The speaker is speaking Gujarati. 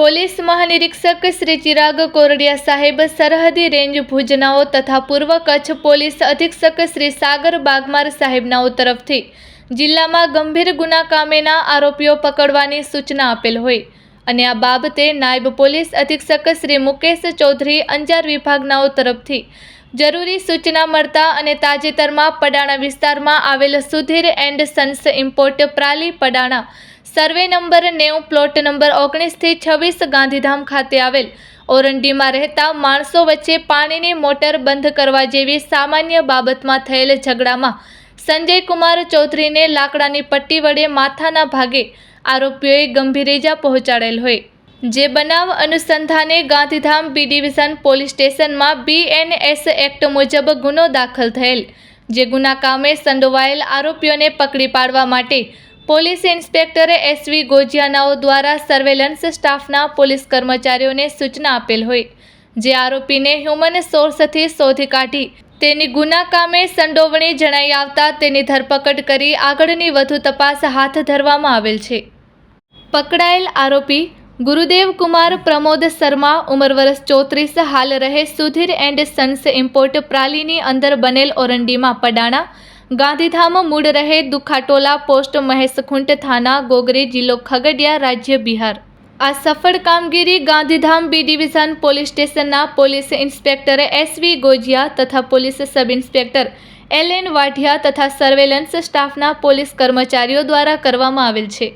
પોલીસ મહાનિરીક્ષક શ્રી ચિરાગ કોરડિયા સાહેબ સરહદી રેન્જ ભુજનાઓ તથા પૂર્વ કચ્છ પોલીસ અધિક્ષક શ્રી સાગર બાગમાર સાહેબનાઓ તરફથી જિલ્લામાં ગંભીર ગુના કામેના આરોપીઓ પકડવાની સૂચના આપેલ હોય. અને આ બાબતે નાયબ પોલીસ અધિક્ષક શ્રી મુકેશ ચૌધરી અંજાર વિભાગનાઓ તરફથી જરૂરી સૂચના મળતા અને તાજેતરમાં પડાણા વિસ્તારમાં આવેલ સુધીર એન્ડ સન્સ ઇમ્પોર્ટ પ્રાલી પડાણા સર્વે નંબર નેવું પ્લોટ નંબર ઓગણીસથી છવ્વીસ ગાંધીધામ ખાતે આવેલ. ઓરંડીમાં રહેતા માણસો વચ્ચે પાણીની મોટર બંધ કરવા જેવી સામાન્ય બાબતમાં થયેલ ઝઘડામાં સંજય કુમાર ચૌધરીને લાકડાની પટ્ટી વડે માથાના ભાગે આરોપીઓએ ગંભીર ઇજા પહોંચાડેલ હોય. જે બનાવ અનુસંધાને ગાંધીધામ બી ડિવિઝન પોલીસ સ્ટેશનમાં બીએનએસ એક્ટ મુજબ ગુનો દાખલ થયેલ. જે ગુના કામે સંડોવાયેલ આરોપીઓને પકડી પાડવા માટે પોલીસ ઇન્સ્પેક્ટરે એસવી ગોજિયાનાઓ દ્વારા સર્વેલન્સ સ્ટાફના પોલીસ કર્મચારીઓને સૂચના આપેલ હોય. જે આરોપીને હ્યુમન સોર્સથી શોધી કાઢી તેની ગુના કામે સંડોવણી જણાઈ આવતા તેની ધરપકડ કરી આગળની વધુ તપાસ હાથ ધરવામાં આવેલ છે. પકડાયેલ આરોપી ગુરુદેવ કુમાર પ્રમોદ શર્મા ઉંમર વર્ષ ચોત્રીસ, હાલ રહે સુધીર એન્ડ સન્સ ઇમ્પોર્ટ પ્રાલીની અંદર બનેલ ઓરંડીમાં પડાણા, ગાંધીધામ મૂળ રહે દુખાટોલા પોસ્ટ મહેશખુંટ થાના, ગોગરી જિલ્લો ખગડિયા, રાજ્ય બિહાર. આ સફળ કામગીરી ગાંધીધામ બી ડિવિઝન પોલીસ સ્ટેશનના પોલીસ ઇન્સ્પેક્ટર એસવી ગોજિયા તથા police sub inspector L N Vadhiya તથા સર્વેલન્સ સ્ટાફના પોલીસ કર્મચારીઓ દ્વારા કરવામાં આવેલ છે.